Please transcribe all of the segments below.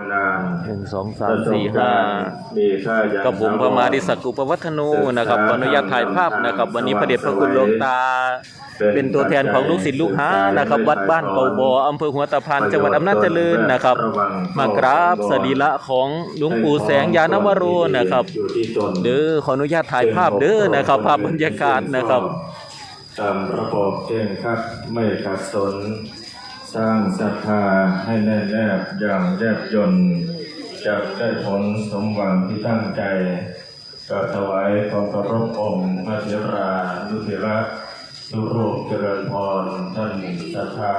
มานานหนึ่งสองสามสี่ห้ามีค่าอย่างกับผมพระมาดิศักดิ์อุปวัฒนูนะครับขออนุญาตถ่ายภาพนะครับ วันนี้พระเดชพระคุณหลวงตา เป็นตัวแทนของลูกศิษย์ลูกหานะครับ วัดบ้านเกาบออำเภอหัวตะพานจังหวัดอำนาจเจริญนะครับ มากราบสรีระของหลวงปู่แสงยานวโรนะครับอยู่ที่ตนเด้อขออนุญาตถ่ายภาพเด้อนะครับ ภาพบรรยากาศนะครับตามระบบเข่งครัดไม่ขัดสน สร้างศรัทธาให้แน่แนบอย่างแยบยนต์จะได้ผลสมหวังที่ตั้งใจก็ถวายความเคารพองค์พระเถรานุเถระทุกรูปเจริญพรท่านศรัทธา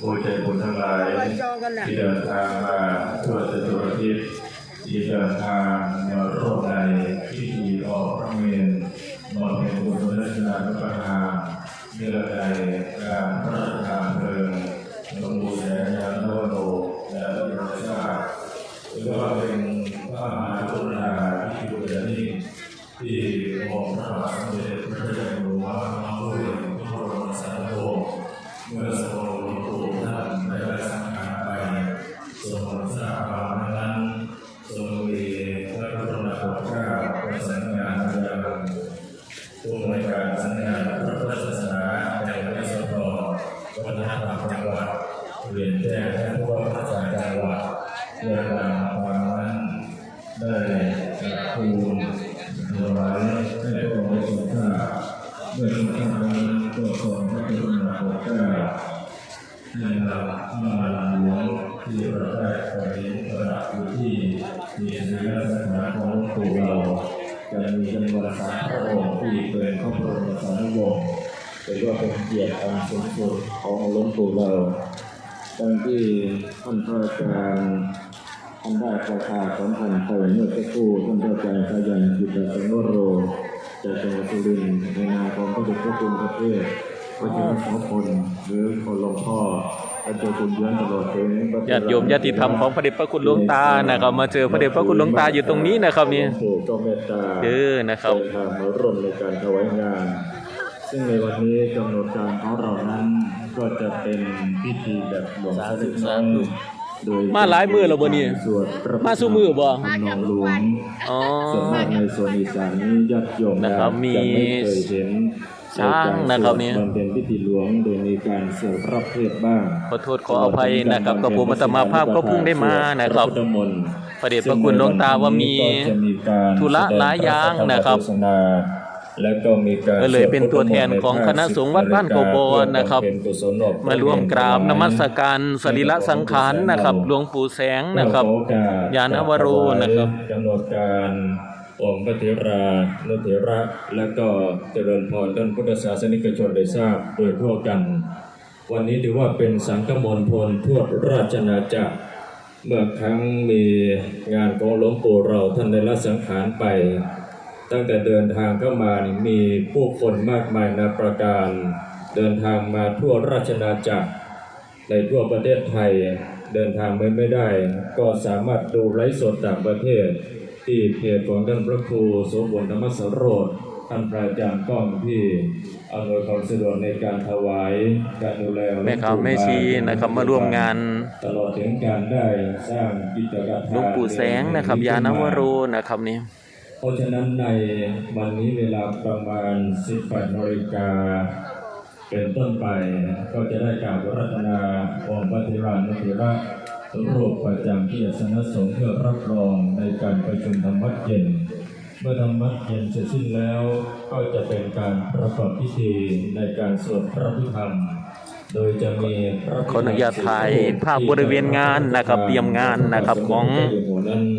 ผู้ใจบุญทั้งหลาย ที่เดินทางมาทั่วจตุรทิศที่เดินทางมาร่วมในพิธีออกพระเมรุมาเป็นบุญรัชนานุปทานเนื่อในการพระราชทานเพลิง หลวงปู่แสงยานนวโรและพระราชาถือว่าเป็นพระมหากรุณาที่ดุจยิ่งที่องค์พระบาทสมเด็จพระเจ้าอยู่หัวน้อมด้วยพระบรมสารีริกธาตุเมื่อสมเด็จพระ ให้เรามาลาหลวงที่เราได้ไปประดับอยู่ที่มีศิลปะของหลวงปู่เราจะมีจำนวนสามพระองค์ที่เป็นข้อพระบรมสารีวงศ์ถือว่าเป็นเกียรติอันสูงสุดของหลวงปู่เราดังที่ท่านพระอาจารย์ท่านได้ประกาศสัมพันธ์ไปเมื่อสักครู่ท่านพระอาจารย์สายันจิตตสังวโรจากจังหวัดสุรินทร์ในนามของพระเดชพระคุณประเทศพระเจ้าสองคนหรือคนหลวงพ่อ พระเจ้าคุณย้อนตลอดถึงพระเจ้ญาติโยมญาติธรรมของพระเดชพระคุณหลวงตานะครับ มาเจอพระเดชพระคุณหลวงตาอยู่ตรงนี้นะครับนี่หลวงปู่ก็เมตตาเด้อนะครับเดินทางมาร่วมในการถวายงาน ซึ่งในวันนี้กำหนดการของเรานั้นก็จะเป็นพิธีแบบหลวงพ่อเล็กน้อยโดยมาหลายมื้อแล้วบ่นี่สวดพระมาสู้มื้อบ่ทำนองหลวงอ๋อส่วนมากในส่วนอีสานนี้ญาติโยมนะครับมีจะไม่เคยเห็น ช้างนะครับเนี่ยบำเพ็ญพิธีหลวงโดยมีการสวดรับเทศน์บ้างขอโทษขออภัยนะครับกับผมอัตมาภาพก็เพิ่งได้มานะครับพพุทธมนต์พระเดชพระคุณหลวงตาว่ามีซึ่งในวันนี้ก็จะมีการธุระหลายอย่างนะครับแสดงพธรรมเทศนาและก็มีการก็เลยเป็นตัวแทนของคณะสงฆ์วัดบ้านโกโบนะครับเพื่อำเพ็ญกุศลออกมาร่วมกราบนมัสการสรีระสังขารนะครับหลวงปู่แสงนะครับขอโอกาสยานวโรนะครับกำหนดการ องค์พระเถรานุเถระ และก็เจริญพรท่านพุทธศาสนิกชนได้ทราบโดยทั่วกัน วันนี้ถือว่าเป็นสังฆมณฑลทั่วราชอาจักร เมื่อครั้งมีงานของหลวงปู่เราท่านได้ละสังขารไป ตั้งแต่เดินทางเข้ามานี่มีผู้คนมากมายนาประการ เดินทางมาทั่วราชอาจักร ในทั่วประเทศไทยเดินทางไม่ไม่ได้ ก็สามารถดูไลฟ์สดต่างประเทศ ที่เพจของท่านพระครูโสมนธรรมสโรธท่านพระอาจารย์ก้องที่อำนวยความสะดวกในการถวายการดูแลแม่ขาวแม่ชีนะครับมาร่วมงานตลอดถึงการได้สร้างกิจกรรมหลวงปู่แสงนะครับ ยานวโรนะครับนี่เพราะฉะนั้นในวันนี้เวลาประมาณ 18นาฬิกาเป็นต้นไปก็จะได้กล่าวรัตนาองค์พระเทรานุเถระ รูปประจำที่อาสนะสงฆ์เพื่อรับรองในการประชุมธรรมวัดเย็น เมื่อธรรมวัดเย็นเสร็จสิ้นแล้ว ก็จะเป็นการประกอบพิธีในการสวดพระพิธรรมโดยจะมีพระพิธรรมขออนุญาตถ่ายภาพบริเวณงานนะครับเตรียมงานนะครับของ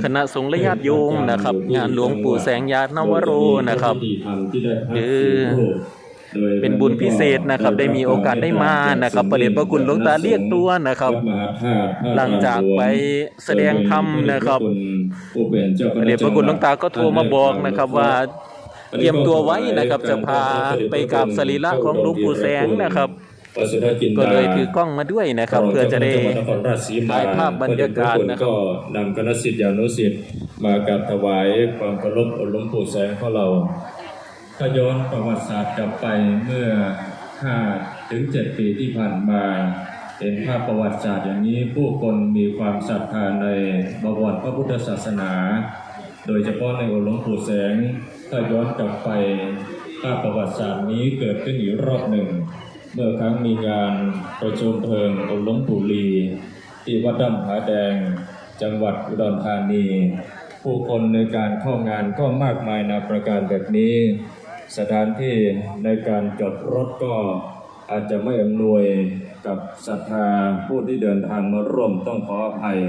คณะสงฆ์และญาติโยมนะครับ งานหลวงปู่แสงยานวโรนะครับ คือ เป็นบุญพิเศษนะครับ ได้มีโอกาสได้มานะครับ ประเดชพระคุณหลวงตาเรียกตัวนะครับ หลังจากไปแสดงธรรมนะครับพระเดชพระคุณหลวงตาก็โทรมาบอกนะครับว่าเตรียมตัวไว้นะครับจะพาไปกราบสรีระของหลวงปู่แสงนะครับก็เลยถือกล้องมาด้วยนะครับ เพื่อจะได้ถ่ายภาพบรรยากาศนะครับก็นำคณะสิทธิานุสิทธิ์มากราบถวายความเคารพหลวงปู่แสงของเรา ถ้าย้อนประวัติศาสตร์กลับไปเมื่อ5ถึง7ปีที่ผ่านมา เห็นภาพประวัติศาสตร์อย่างนี้ผู้คนมีความศรัทธาในบวรพระพุทธศาสนา โดยเฉพาะในองค์หลวงปู่แสง ถ้าย้อนกลับไปภาพประวัติศาสตร์นี้เกิดขึ้นอีกรอบหนึ่ง เมื่อครั้งมีงานประชุมเพลิงองค์หลวงปู่ลีที่วัดดำผาแดง จังหวัดอุดรธานี ผู้คนในการเข้างานก็มากมายนาประการแบบนี้ สถานที่ในการจอดรถก็อาจจะไม่อำนวยกับศรัทธาผู้ที่เดินทางมาร่วมต้องขออภัย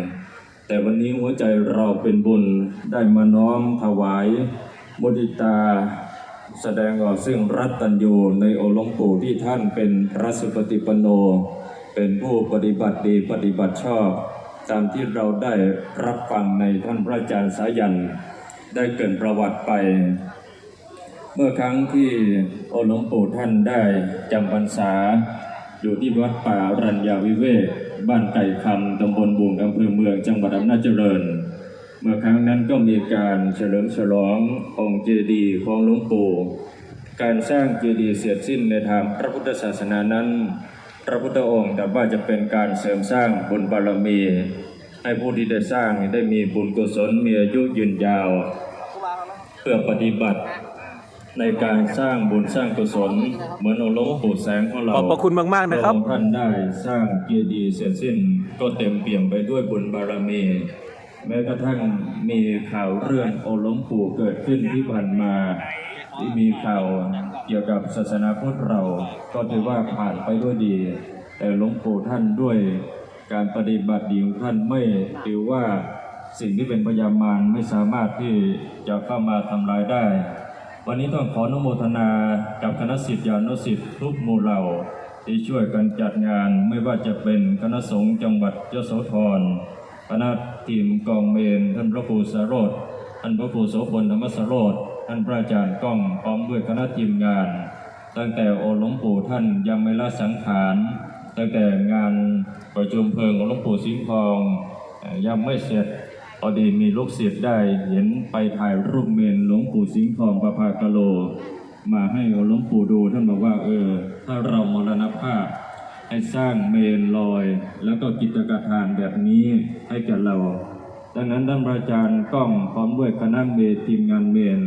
แต่วันนี้หัวใจเราเป็นบุญได้มาน้อมถวาย มุติตา แสดงออกซึ่งรัตตัญญูในโอลงปู่ที่ท่านเป็นพระสุปฏิปโน เป็นผู้ปฏิบัติดีปฏิบัติชอบ ตามที่เราได้รับฟังในท่านพระอาจารย์สายัน ได้เกินประวัติไป เมื่อครั้งที่โอหลวงปู่ท่านได้จำพรรษา อยู่ที่วัดป่ารัญญาวิเวกบ้านไก่คำตำบลบุงอำเภอเมืองจังหวัดอำนาจเจริญ เมื่อครั้งนั้นก็มีการเฉลิมฉลององค์เจดีย์ของหลวงปู่การสร้างเจดีย์เสร็จสิ้นในทางพระพุทธศาสนานั้น พระพุทธองค์แต่ว่าจะเป็นการเสริมสร้างบุญบารมี ให้ผู้ที่ได้สร้างได้มีบุญกุศลมีอายุยืนยาว เพื่อปฏิบัติ ในการสร้างบุญสร้างกุศล เหมือนองค์หลวงปู่แสงของเราขอบพระคุณมากๆนะครับพองท่านได้สร้างเจดีย์เสร็จสิ้น ก็เต็มเปี่ยมไปด้วยบุญบารมี แม้กระทั่งมีข่าวเรื่ององค์หลวงปู่เกิดขึ้นที่ผ่านมาที่มีข่าวเกี่ยวกับศาสนาพุทธเรา ก็ถือว่าผ่านไปด้วยดี แต่หลวงปู่ท่านด้วยการปฏิบัติดีของท่านไม่ถือว่าสิ่งที่เป็นพยามารไม่สามารถที่จะเข้ามาทำลายได้ วันนี้ต้องขออนุโมทนากับคณะสิทธิานุสิทธิ์ทุกหมู่เหล่าที่ช่วยกันจัดงานไม่ว่าจะเป็นคณะสงฆ์จังหวัดยโสธรคณะทีมกองเมนท่านพระครูสารโรธท่านพระครูโสพลธรรมสโรธท่านพระอาจารย์ก้องพร้อมด้วยคณะทีมงาน ตั้งแต่โอหลวงปู่ท่านยังไม่ละสังขารตั้งแต่งานประชุมเพลิงของหลวงปู่สิงห์ทองยังไม่เสร็จ พอดีมีลูกศิษย์ได้เห็นไปถ่ายรูปเมนหลวงปู่สิงห์ทองประภากะโล มาให้หลวงปู่ดูท่านบอกว่าเออ ถ้าเรามรณภาพให้สร้างเมนลอย แล้วก็กิจกทานแบบนี้ให้แก่เราดังนั้นท่านพระอาจารย์ก้องพร้อมด้วยคณะเมนทีมงานเมน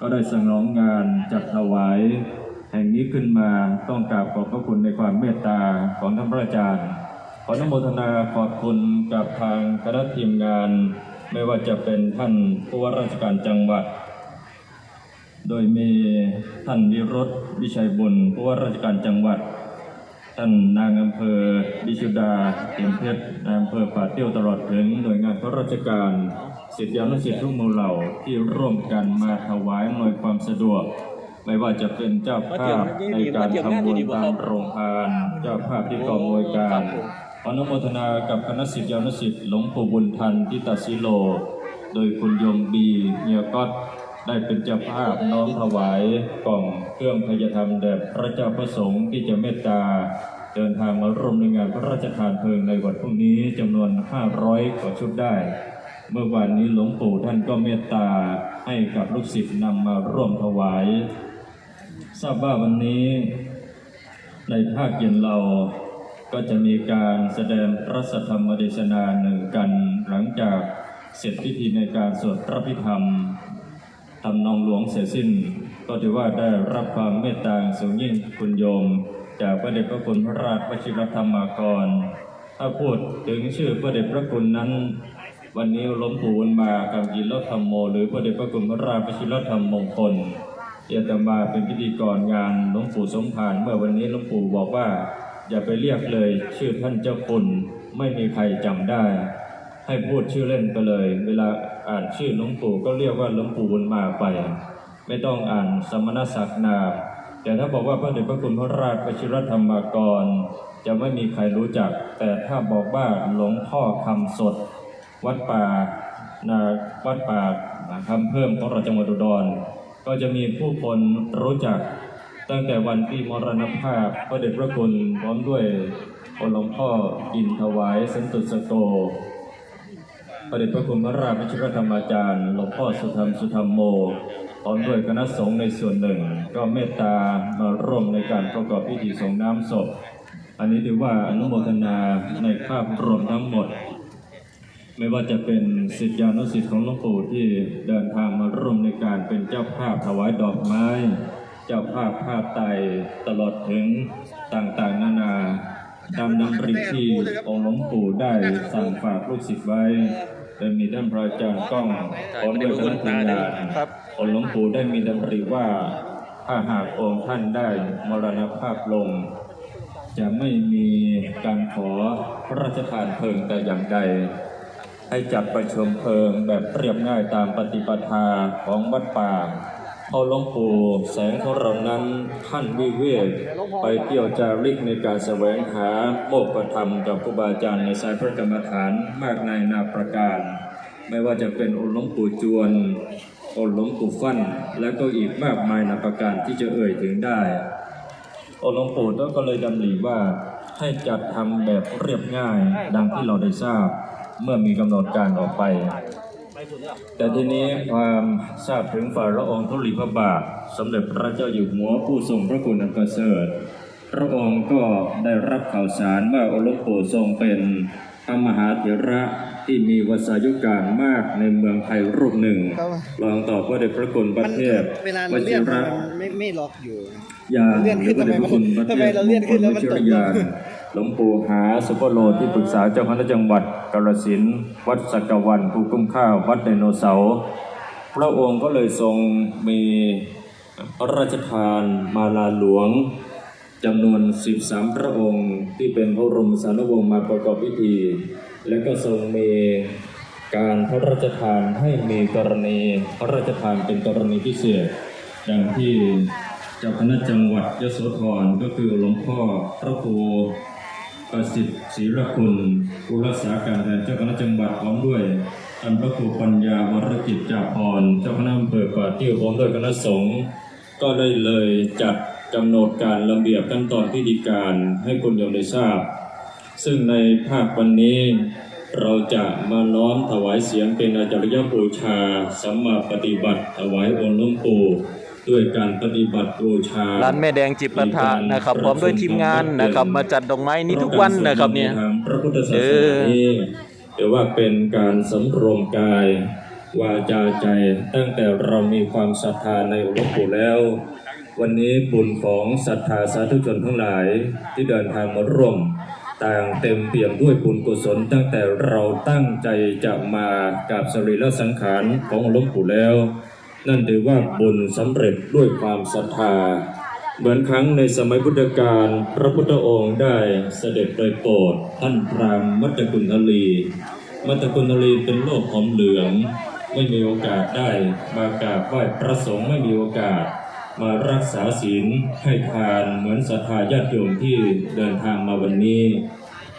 ก็ได้สนองงานจัดถวาย แห่งนี้ขึ้นมาต้องกราบขอบพระคุณในความเมตตาของท่านพระอาจารย์ ขออนุโมทนาขอบคุณกับทางคณะทีมงาน ไม่ว่าจะเป็นท่านผู้ว่าราชการจังหวัด โดยมีท่านวิรถวิชัยบุญผู้ว่าราชการจังหวัด ท่านนางอำเภอดิชุดาเต็มเพชรนายอำเภอป่าเตี้ยวตลอดถึงหน่วยงานข้าราชการศิษยานุศิษย์ทุกหมู่เหล่าที่ร่วมกันมาถวายหน่วยความสะดวก ไม่ว่าจะเป็นเจ้าภาพในการทำบุญตามโรงทาน เจ้าภาพที่กองอำนวยการ อนุโมทนากับคณะศิษยานุศิษย์หลวงปู่บุญทันทิตาสิโล โดยคุณยมบีเนียก็ตได้เป็นเจ้าภาพน้อมถวายกล่องเครื่องพยธรรมแด่พระเจ้าประสงค์ที่จะเมตตา เดินทางมาร่วมในงานพระราชทานเพลิงในวันพรุ่งนี้จำนวน 500 กว่าชุดได้ เมื่อวานนี้หลวงปู่ท่านก็เมตตาให้กับลูกศิษย์นำมาร่วมถวาย ทราบว่าวันนี้ในภาคเย็นเรา ก็จะมีการแสดงพระสัทธรรมเทศนาหนึ่งกันหลังจากเสร็จพิธีในการสวดพระพิธรรมทำนองหลวงเสร็จสิ้น ก็ถือว่าได้รับความเมตตาสูงยิ่งคุณโยม จากพระเดชพระคุณพระราชวชิรธรรมากร ถ้าพูดถึงชื่อพระเดชพระคุณนั้น วันนี้ล้มปูนมากำกินรธรรมโม หรือพระเดชพระคุณพระราชวชิรธรรมมงคลเยตมาเป็นพิธีกรงานหลวงปู่สมภารเมื่อวันนี้หลวงปู่บอกว่า อย่าไปเรียกเลย ชื่อท่านเจ้าคุณไม่มีใครจำได้ ให้พูดชื่อเล่นไปเลย เวลาอ่านชื่อหลวงปู่ก็เรียกว่าหลวงปู่บุญมาไป ไม่ต้องอ่านสมณศักดิ์นามแต่ถ้าบอกว่าพระเดชพระคุณพระราชวชิรธรรมกร จะไม่มีใครรู้จัก แต่ถ้าบอกว่าหลวงพ่อคำสด วัดป่านาวัดป่าคำเพิ่มของเราจังหวัดอุดร ก็จะมีผู้คนรู้จัก ตั้งแต่วันที่มรณภาพพระเดชพระคุณพร้อมด้วยองค์หลวงพ่ออินทวายสันตุสโกพระเดชพระคุณพระราชวิชิรธรรมอาจารย์หลวงพ่อสุธรรมสุธรรมโมพร้อมด้วยคณะสงฆ์ในส่วนหนึ่ง ก็เมตตามาร่วมในการประกอบพิธีสงน้ำศพ อันนี้ถือว่าอนุโมทนาในภาพรวมทั้งหมด ไม่ว่าจะเป็นสิทธิานุสิทธิ์ของหลวงปู่ที่เดินทางมาร่วมในการเป็นเจ้าภาพถวายดอกไม้ เจ้าภาพผ้าไตตลอดถึงต่างๆ นานาตามนำปริที่องค์หลวงปู่ได้สั่งฝากลูกศิษย์ไว้โดยมีท่านพระอาจารย์ก้องพร้อมด้วยคณะทีมงานครับองค์หลวงปู่ได้มีดำริว่าถ้าหากองค์ท่านได้มรณภาพลง จะไม่มีการขอพระราชทานเพลิงแต่อย่างใดให้จัดประชุมเพลิงแบบเรียบง่ายตามปฏิปทาของวัดป่า เอาหลวงปู่แสงของเรานั้นท่านวิเวกไปเที่ยวจาริกในการแสวงหาโมกขธรรมกับครูบาอาจารย์ในสายพระกรรมฐานมากในนาประการ ไม่ว่าจะเป็นองค์หลวงปู่จวนองค์หลวงปู่ฟั่น และก็อีกมากมายนาประการที่จะเอ่ยถึงได้องค์หลวงปู่ก็เลยดำริว่าให้จัดทำแบบเรียบง่ายดังที่เราได้ทราบ เมื่อมีกำหนดการออกไป แต่ทีนี้ความทราบถึงฝ่าละอองธุลีพระบาท สมเด็จพระเจ้าอยู่หัวผู้ทรงพระคุณอันประเสริฐพระองค์ก็ได้รับข่าวสารว่าองค์หลวงปู่ทรงเป็นพระมหาเถระที่มีวสายุการมากในเมืองไทยรูปหนึ่งครับรองตอบว่าได้พระคุณประเทศเวลาวเราชิเลื่อนระมันไม่ไม่ล็อกอยู่ยาเลื่อนขึ้นทำไมมันทำไมเราเลื่อนขึ้นแล้วมันตกยาน หลวงปู่หาสุปโลที่ปรึกษาเจ้าคณะจังหวัดกาฬสินวัดสักวันภูกุ้มข้าววัดไดโนเสาร์พระองค์ก็เลยทรงมีพระราชทานมาลาหลวงจำนวน 13 พระองค์ที่เป็นพระบรมสารวงศ์มาประกอบพิธี และก็ทรงมีการพระราชทานให้มีกรณีพระราชทานเป็นกรณีพิเศษดังที่เจ้าคณะจังหวัดยโสธรก็คือหลวงพ่อพระครู ประสิทธิ์ศรีรคุณผู้รักษาการแทนเจ้าคณะจังหวัดพร้อมด้วยท่านพระครูปัญญาวรกิจจาพรเจ้าคณะอำเภอป่าติ้วพร้อมด้วยคณะสงฆ์ก็ได้เลยจัดกำหนดการระเบียบขั้นตอนพิธีการให้คุณโยมได้ทราบ ซึ่งในภาควันนี้เราจะมาน้อมถวายเสียงเป็นอาจารย์บูชาสัมมาปฏิบัติถวายองค์หลวงปู่ ด้วยการปฏิบัติบูชาร้านแม่แดงจิปาถะนะครับพร้อมด้วยทีมงานนะครับ มาจัดดอกไม้นี้ทุกวันนะครับเนี่ยทางพระพุทธศาสนานี้ถือว่าเป็นการสำรวมกายวาจาใจ ตั้งแต่เรามีความศรัทธาในองค์หลวงปู่แล้ว วันนี้บุญของศรัทธาสาธุชนทั้งหลายที่เดินทางมาร่วม ต่างเต็มเปี่ยมด้วยบุญกุศล ตั้งแต่เราตั้งใจจะมากับสรีระสังขารของหลวงปู่แล้ว นั่นถือว่าบุญสำเร็จด้วยความศรัทธา เหมือนครั้งในสมัยพุทธกาลพระพุทธองค์ได้เสด็จไปโปรดท่านพรามมัตตกุณฑลี มัตตกุณฑลีเป็นโลกหอมเหลือง ไม่มีโอกาสได้มากราบไหว้พระสงฆ์ไม่มีโอกาส มารักษาศีลให้ทานเหมือนศรัทธาญาติโยมที่เดินทางมาวันนี้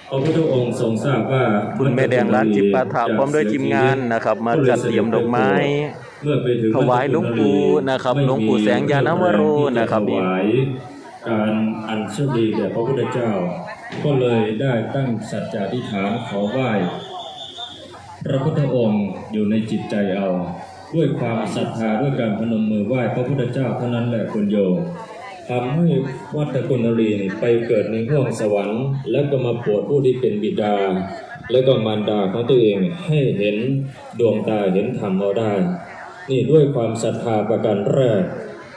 พระพุทธองค์ทรงทราบว่าคุณแม่แดงร้านจิปาถะพร้อมด้วยทีมงานนะครับ มาจัดเตรียมดอกไม้เมื่อไปถึงถวายหลวงปู่นะครับหลวงปู่แสงยานวโรนะครับถวายการอัญเชิญดีแด่พระพุทธเจ้า ก็เลยได้ตั้งสัจจาธิษฐานขอไหว้พระพุทธองค์อยู่ในจิตใจเอา ด้วยความศรัทธาด้วยการพนมมือไหว้พระพุทธเจ้าเท่านั้นแหละคุณโยม ทำให้วัตกุณรีไปเกิดในห้วงสวรรค์ แล้วก็มาโปรดผู้ที่เป็นบิดา แล้วก็มารดาของตัวเองให้เห็นดวงตาเห็นธรรมเอาได้ นี่ด้วยความศรัทธาประการแรก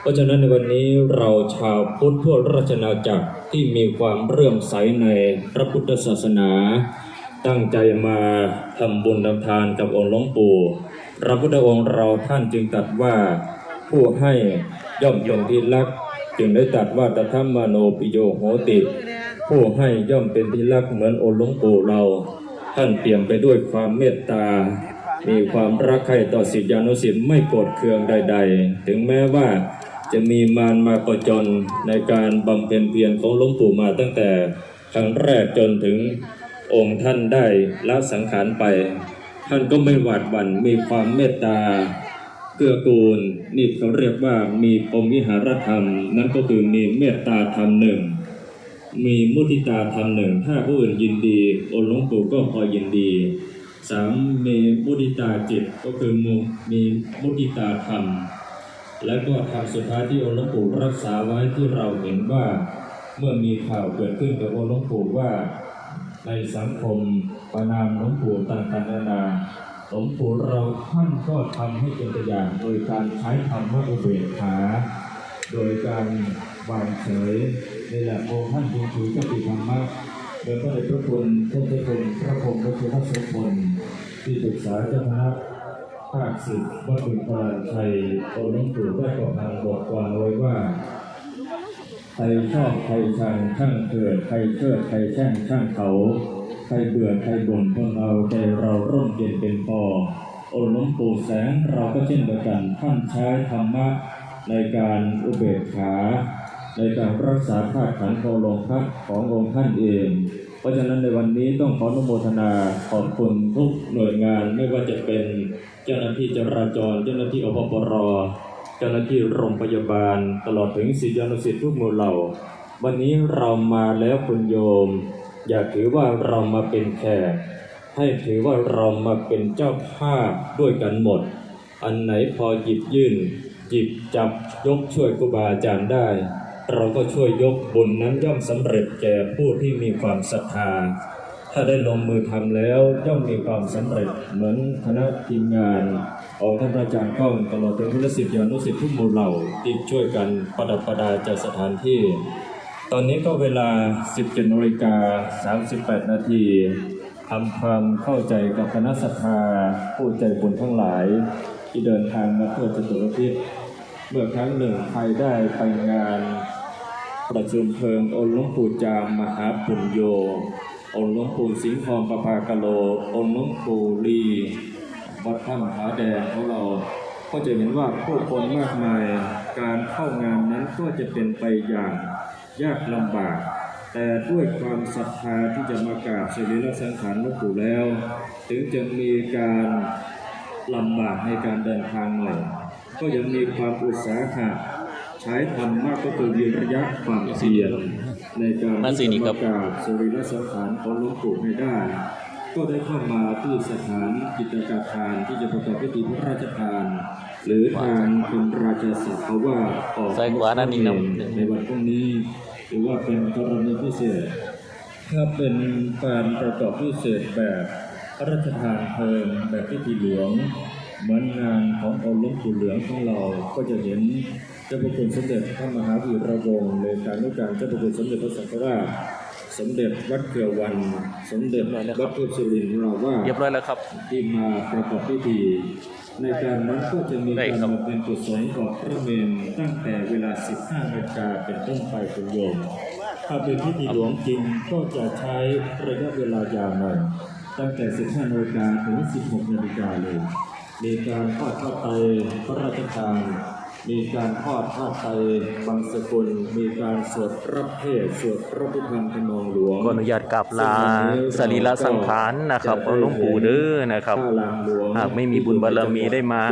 เพราะฉะนั้นในวันนี้เราชาวพุทธทั่วราชนาจักรที่มีความเรื่อมใสในพระพุทธศาสนา ตั้งใจมาทำบุญทำทานกับองค์หลวงปู่พระพุทธองค์เราท่านจึงตรัดว่าผู้ให้ย่อมเป็นที่รัก จึงได้ตัดว่าตถามโนปิโยโหติ ผู้ให้ย่อมเป็นที่รักเหมือนองค์หลวงปู่เรา ท่านเปี่ยมไปด้วยความเมตตา มีความรักใคร่ต่อศิษยานุศิษย์ไม่โกรธเคืองใด ๆ ถึงแม้ว่าจะมีมารมาประจนในการบำเพ็ญเพียรของหลวงปู่มาตั้งแต่ครั้งแรกจนถึงองค์ท่านได้ละสังขารไป ท่านก็ไม่หวาดหวั่นมีความเมตตา เกื้อกูลนี่เขาเรียกว่ามีปมวิหารธรรม นั่นก็คือมีเมตตาธรรมหนึ่ง มีมุทิตาธรรมหนึ่ง ถ้าผู้อื่นยินดีองค์หลวงปู่ก็พอยินดีสามมีมุทิตาจิตก็คือมุมีมุทิตาธรรม และก็ธรรมสุดท้ายที่องค์หลวงปู่รักษาไว้ที่เราเห็นว่า เมื่อมีข่าวเกิดขึ้นกับองค์หลวงปู่ว่า ในสังคมประนามหลวงปู่ต่างๆนานา หลวงปู่เราท่านก็ทำให้เป็นตัวอย่าง โดยการใช้ธรรมะอุเบกขา โดยการวางเฉยในหลักองค์ท่านจึงถือกติธรรมะโดยพระเดชพระคุณท่านเจ้าคุณพระพรหมพระคุณพระโสพลที่ปรึกษาเจ้าคณะภาคสิบวัดบุญปราชัยองค์หลวงปู่ได้กำลังบอกกล่าวไว้ว่าใครชอบใครชังช่างเกิดใครเชิดใครแช่งช่างเขา รเบื่อใครบ่นพวกเราใจเราร่มเย็นเป็นพอโอลวงปู่แสงเราก็เช่นเดียวกันท่านใช้ธรรมะในการอุเบกขา ในการรักษาธาตุขันธ์ของลงพักขององค์ท่านเอง เพราะฉะนั้นในวันนี้ต้องขออนุโมทนาขอบคุณทุกหน่วยงานไม่ว่าจะเป็นเจ้าหน้าที่จราจร เจ้าหน้าที่อพปรเจ้าหน้าที่โรงพยาบาล ตลอดถึงศิษยานุศิษย์ทุกหมู่เหล่า วันนี้เรามาแล้วคุณโยม อย่าถือว่าเรามาเป็นแขกให้ถือว่าเรามาเป็นเจ้าภาพด้วยกันหมด อันไหนพอหยิบยื่นหยิบจับยกช่วยครูบาอาจารย์ได้ เราก็ช่วยยกบุญนั้นย่อมสำเร็จแก่ผู้ที่มีความศรัทธา ถ้าได้ลงมือทำแล้วย่อมมีความสำเร็จเหมือนคณะทีมงานของท่านอาจารย์ก้องตลอดถึงพุทธศิษยานุศิษย์ทุกหมู่เหล่าที่ช่วยกันประดับประดาจัดสถานที่ ตอนนี้ก็เวลา 17นาฬิกา38 นาทีทำความเข้าใจกับคณะศรัทธาผู้ใจบุญทั้งหลาย ที่เดินทางมาเพื่อจตุรทิศเมื่อครั้งหนึ่งใครได้ไปงาน ประชุมเพลิงองค์หลวงปู่จามมหาปุญโย องค์หลวงปู่สิงห์ทองประภากะโล องค์หลวงปู่ลีวัดถ้ำผาแดงของเรา ก็จะเห็นว่าผู้คนมากมาย การเข้างานนั้นก็จะเป็นไปอย่าง ยากลำบาก แต่ด้วยความศรัทธาที่จะมากราบสรีระสังขารหลวงปู่แล้ว ถึงจะมีการลำบากในการเดินทางหน่อยก็ยังมีความอุตสาหะใช้ธรรมะก็คือวิริยะความเพียรในการมาสินี่ครับที่จะมากราบสรีระสังขารของหลวงปู่ให้ได้ ก็ได้เข้ามาที่สถานกิจการทานที่จะประกอบพิธีพระราชทาน หรือทางเป็นราชสัพเพราะว่าออกใส่ขวาด้านนี้นะในวันพรุ่งนี้ถือว่าเป็นกรณีพิเศษ ถ้าเป็นการประกอบพิเศษแบบพระราชทานเพลิงแบบพิธีหลวง เหมือนงานขององค์หลวงปู่เหลืองของเราก็จะเห็นเจ้าพระคุณสมเด็จพระมหาวีระวงศ์ในการนุการเจ้าพระคุณสมเด็จพระสังฆราชสมเด็จวัดเกลือวัน สมเด็จวัดเทพสุรินทร์ของเราว่าเรียบร้อยแล้วครับ ที่มาประกอบพิธี ในการนั้นก็จะมีได้การครับบำเพ็ญกุศลของพระเมนตั้งแต่เวลา 15นาฬิกาเป็นต้นไปคุณโยม ถ้าเป็นพิธีหลวงจริงก็จะใช้ระยะเวลายาวหน่อยตั้งแต่ 15นาฬิกาถึง 16นาฬิกาเลย มีการทอดผ้าไตรพระราชทาน มีการทอดผ้าไตรบางสกุล มีการสวดรับเทศน์สวดพระพุทธธรรมทำนองหลวงขออนุญาตกราบลาสรีระสังขารนะครับของหลวงปู่เด้อนะครับ หากไม่มีบุญบารมีได้มา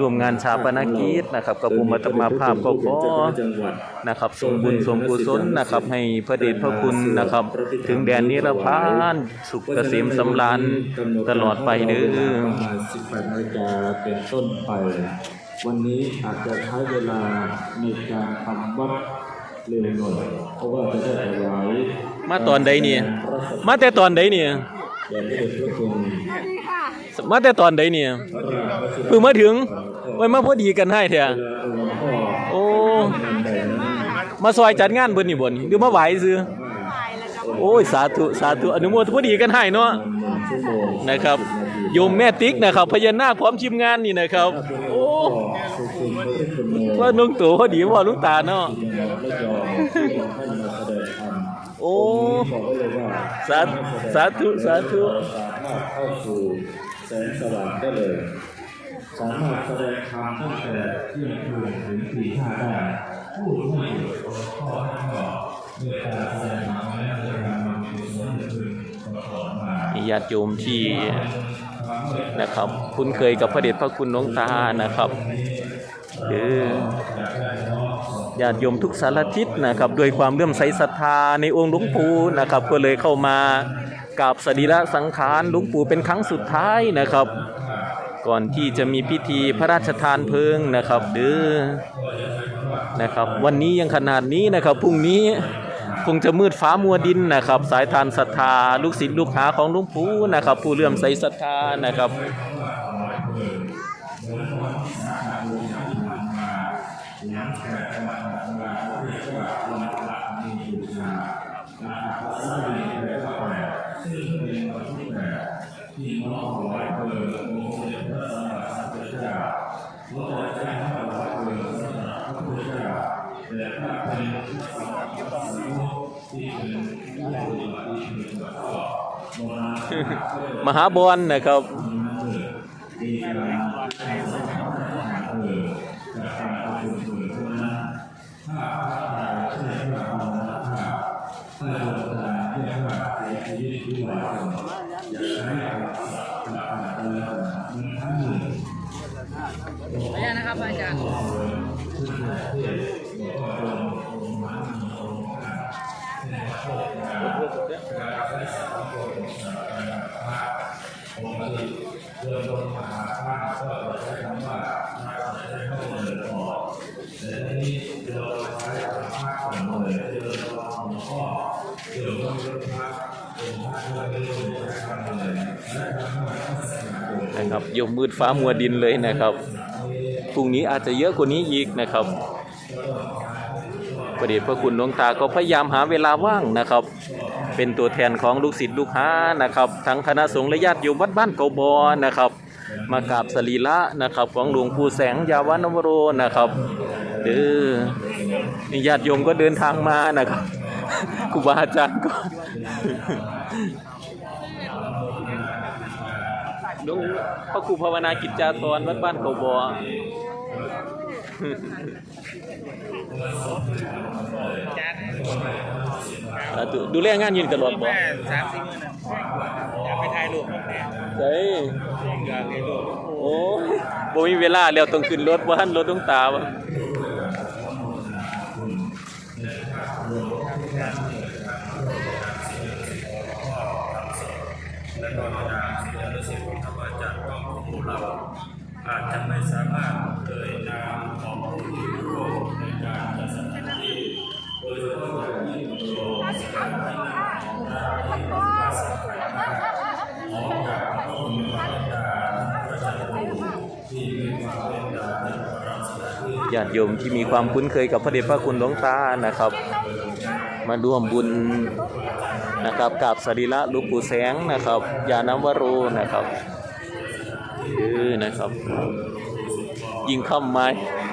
ร่วมงานชาปนกิจนะครับกับผมอัตมาภาพก็ขอนะครับส่งบุญส่งกุศลนะครับ ให้พระเดชพระคุณนะครับ ถึงแดนนิรพานสุขเกษมสำราญตลอดไปเด้อประมาณ18นาฬิกาเป็นต้นไป วันนี้อาจจะใช้เวลาในการทำวัดเร็วหน่อยเพราะว่าจะได้ถวายมาตอนใดเนี่ยมาแต่ตอนใดเนี่ยแด่พระเดชพระคุณมาแต่ตอนใดเนี่ยเพิ่งมาถึงไว้มาพอดีกันให้เถอะเวลาหลวงพ่อโอ้งานใดนั้นมาซอยจัดงานเบิ่นนี่บ่นี่หรือมาไหวซื้อโอ้ยสาธุสาธุอนุโมทนาพอดีกันให้เนาะหนึ่ง ชั่วโมงนะครับโยมแม่ติ๊กนะครับพญานาคพร้อมทีมงานนี่นะครับ โอ้ว่าลุงตู่พอดีว่าลุงตาเนาะที่ยังไม่ยอมที่บอกให้มาธรรมโอ้สาสาธุสาธุสามารถเข้าสู่แสงสว่างได้เลยสามารถแสดงธรรมตั้งแต่เที่ยงคืนถึงตีห้าได้พูดให้หยุดข้อห้ข้อเมื่อการแสดงธรรมและเรื่องการบำเพ็ญส่วนอื่นประกอบ มีญาติโยมที่นะครับ คุ้นเคยกับพระเดชพระคุณหลวงตานะครับหรือญาติโยมทุกสารทิศนะครับด้วยความเลื่อมใสศรัทธาในองค์หลวงปู่นะครับ ก็เลยเข้ามากราบสรีระสังขารหลวงปู่เป็นครั้งสุดท้ายนะครับ ก่อนที่จะมีพิธีพระราชทานเพลิงนะครับหรือนะครับ วันนี้ยังขนาดนี้นะครับพรุ่งนี้ คงจะมืดฟ้ามัวดินนะครับ สายทานศรัทธา ลูกศิษย์ลูกหาของหลุงปู่นะครับ ผู้เลื่อมใสศรัทธานะครับม มหาบอลนะครับไม่ใช่นะครับอาจารย์ นะครับยมมืดฟ้ามัวดินเลยนะครับพรุ่งนี้อาจจะเยอะกว่านี้อีกนะครับ ประเดชพระคุณหลวงตาก็พยายามหาเวลาว่างนะครับ เป็นตัวแทนของลูกศิษย์ลูกหานะครับ ทั้งคณะสงฆ์และญาติโยมวัดบ้านเกาบอนะครับ มากราบสรีระนะครับ ของหลวงปู่แสงยาวนวโรนะครับเออญาติโยมก็เดินทางมานะครับครูบาอาจารย์ก็หลวงพระครูภาวนากิจจาตอนวัดบ้านเกาบอ สาธุดูแลงานยืนตลอดบ่สามสิบมือนะอยากไปถ่ายรูปผมเนี่ยใช่อยากถ่ายรูปโอ้ยบ่มีเวลาแล้วต้องขึ้นรถบ้านรถต้องตาวะอา อาจจะไม่สามารถเอ่ยนามของผู้ที่ร่วมในการจัดสถานที่โดยเฉพาะอย่างยิ่งโยสถานที่ของจากพระองค์พระดาพระจันทร์ที่มีความเป็นดาระราชสถานที่ญาติโยมที่มีความคุ้นเคยกับพระเดชพระคุณหลวงตานะครับ มาร่วมบุญนะครับกับสรีระลูกปู่แสงนะครับยานวโรนะครับ เออนะครับ ยิ่งเข้ามา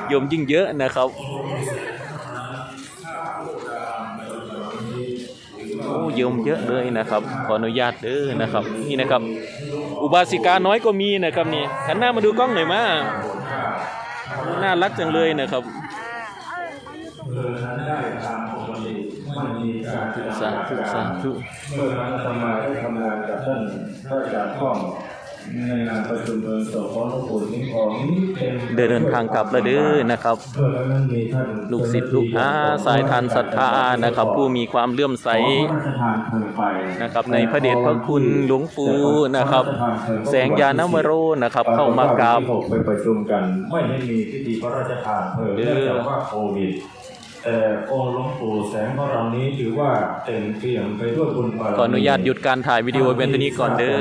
โยมยิ่งเยอะนะครับโอ้โยมเยอะเลยนะครับ ขออนุญาตเด้อนะครับ นี่นะครับ อุบาสิกาน้อยก็มีนะครับนี่หันหน้ามาดูกล้องหน่อยมาน่ารักจังเลยนะครับสาธุสาธุเมื่อครั้งอาตมาได้ทำงานกับท่านพระอาจารย์ข้อง ในงานประชุมเพลิงศพของหลวงปู่สิงห์ทองนี้เป็นเดินทางกลับแล้วเด้อนะครับเพื่อแล้วนั้นมีท่านลูกศิษย์ลูกหาสายทานศรัทธานะครับ ผู้มีความเลื่อมใสขอพระราชทานเพลิงไฟนะครับ ในพระเดชพระคุณหลวงปู่นะครับ แสงยานวโรนะครับ เข้ามากราบตอนที่ไปประชุมกันไม่ได้มีพิธีพระราชทานเพลิงเด้อเนื่องจากว่าโควิดแต่องค์หลวงปู่แสงของเรานี้ถือว่าเต็มเปี่ยมไปด้วยบุญบารมีขออนุญาตหยุดการถ่ายวิดีโอเวนตัวนี้ก่อนเด้อ